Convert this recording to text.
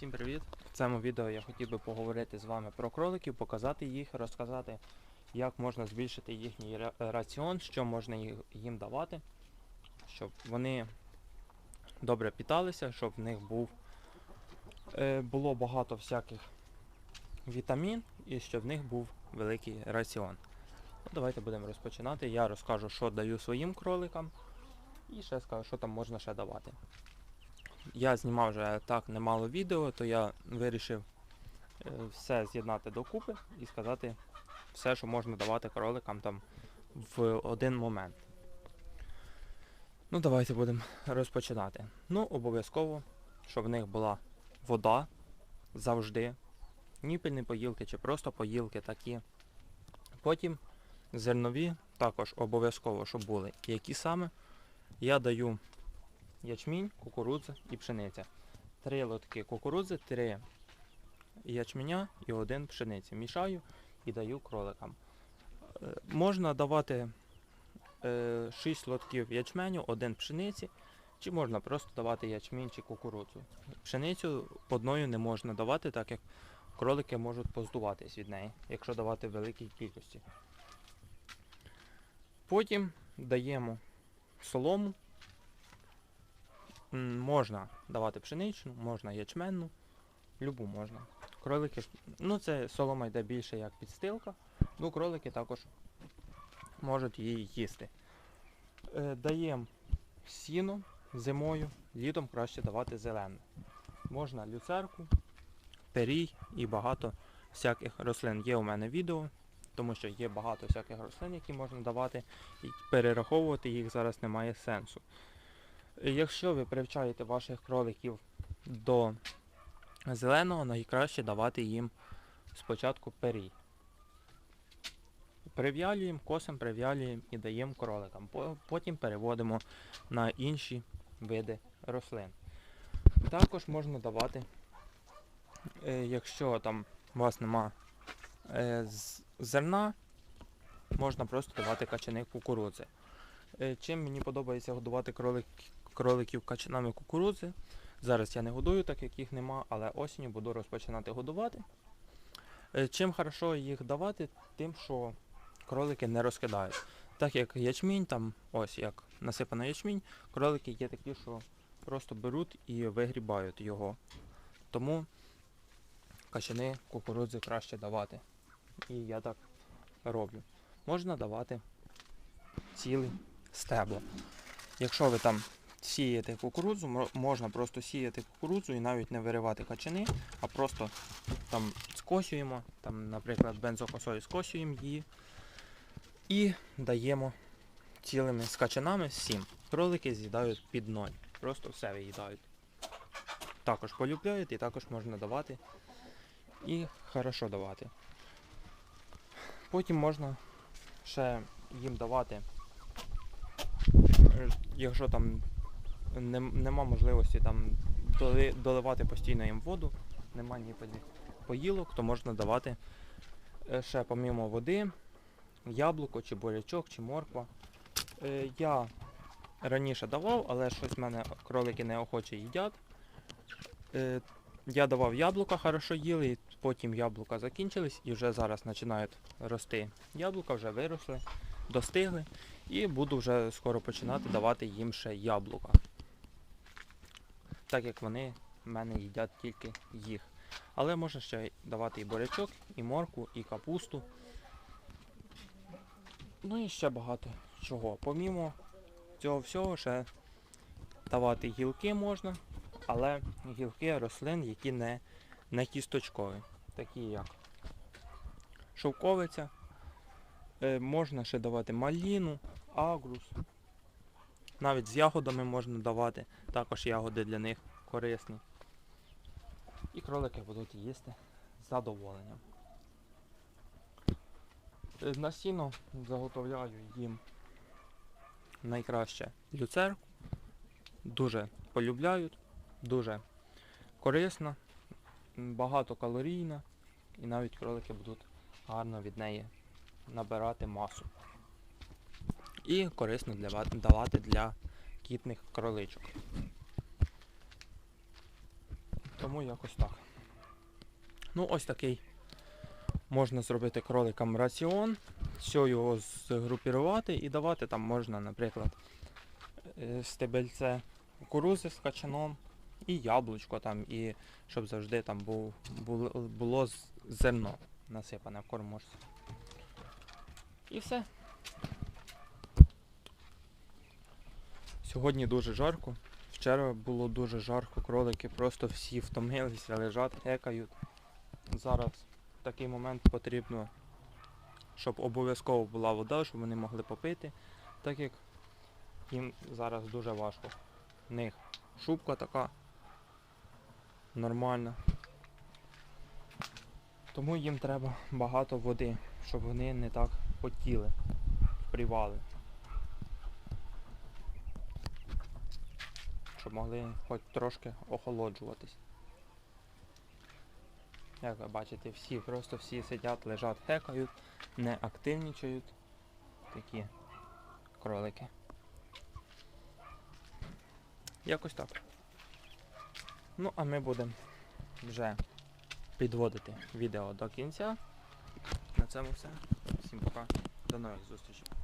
Всім привіт! В цьому відео я хотів би поговорити з вами про кроликів, показати їх, розказати, як можна збільшити їхній раціон, що можна їм давати, щоб вони добре питалися, щоб в них був, е, було багато всяких вітамін і щоб в них був великий раціон. Ну, давайте будемо розпочинати. Я розкажу, що даю своїм кроликам, і ще скажу, що там можна ще давати. Я знімав вже так немало відео, то я вирішив е, все з'єднати докупи і сказати все, що можна давати кроликам там в один момент. Ну, давайте будемо розпочинати. Ну, обов'язково, щоб в них була вода завжди. Ніпельні поїлки чи просто поїлки такі. Потім зернові також обов'язково, щоб були. Які саме я даю ячмінь, кукурудза і пшениця. Три лотки кукурудзи, три ячменя і один пшениці. Мішаю і даю кроликам. Е, можна давати е, 6 лотків ячменю, один пшениці, чи можна просто давати ячмінь чи кукурудзу. Пшеницю одною не можна давати, так як кролики можуть поздуватись від неї, якщо давати в великій кількості. Потім даємо солому. Можна давати пшеничну, можна ячменну, любу можна. Кролики, ну це солома йде більше як підстилка, ну кролики також можуть її їсти. Е, даємо сіно зимою, літом краще давати зелене. Можна люцерку, перій і багато всяких рослин. Є у мене відео, тому що є багато всяких рослин, які можна давати, і перераховувати їх зараз немає сенсу. Якщо ви привчаєте ваших кроликів до зеленого, найкраще давати їм спочатку перій. Прив'ялюємо, косимо, прив'ялюємо і даємо кроликам. Потім переводимо на інші види рослин. Також можна давати, е, якщо там у вас нема е, зерна, можна просто давати качани кукурудзи. Е, Чим мені подобається годувати кролик, кроликів качанами кукурудзи. Зараз я не годую, так як їх нема, але осінню буду розпочинати годувати. Е, Чим хорошо їх давати, тим, що кролики не розкидають. Так як ячмінь, там ось як насипано ячмінь, кролики є такі, що просто беруть і вигрібають його. Тому качани кукурудзи краще давати. І я так роблю. Можна давати цілий стебло. Якщо ви там сієте кукурудзу, можна просто сіяти кукурудзу і навіть не виривати качани, а просто там скосюємо, там, наприклад, бензокосою скосюємо її і даємо цілими з качанами всім. Кролики з'їдають під ноль. Просто все виїдають. Також полюбляють і також можна давати. І хорошо давати. Потім можна ще їм давати Е, якщо там нем- нема можливості там доли- доливати постійно їм воду, нема ніпельних поїлок, то можна давати е, ще помімо води, яблуко, чи бурячок, чи морква. Е, Я раніше давав, але щось в мене кролики неохоче їдять. Е, Я давав яблука, хорошо їли, потім яблука закінчились і вже зараз починають рости яблука, вже виросли, достигли. І буду вже скоро починати давати їм ще яблука. Так як вони в мене їдять тільки їх. Але можна ще давати і бурячок, і морку, і капусту. Ну і ще багато чого. Помімо цього всього ще давати гілки можна, але гілки рослин, які не, не кісточкові. Такі як шовковиця. Е, можна ще давати маліну, агрус. Навіть з ягодами можна давати, також ягоди для них корисні. І кролики будуть їсти з задоволенням. Е, На сіно заготовляю їм найкраще люцерку. Дуже полюбляють, дуже корисна, багатокалорійна і навіть кролики будуть гарно від неї набирати масу. І корисно для, ва- давати для кітних кроличок. Тому якось так. Ну, ось такий можна зробити кроликам раціон, все його згрупірувати і давати там можна, наприклад, е, стебельце кукурузи з качаном і яблучко там, і щоб завжди там був, було зерно насипане в кормушці. І все. Сьогодні дуже жарко. Вчора було дуже жарко, кролики просто всі втомилися, лежать, гекають. Зараз в такий момент потрібно, щоб обов'язково була вода, щоб вони могли попити, так як їм зараз дуже важко. В них шубка така нормальна. Тому їм треба багато води, щоб вони не так потіли, привали. Щоб могли хоч трошки охолоджуватись. Як ви бачите, всі, просто всі сидять, лежать, хекають, не активнічають. Такі кролики. Якось так. Ну, а ми будемо вже підводити відео до кінця. На цьому все. Всім пока. До нових зустрічей.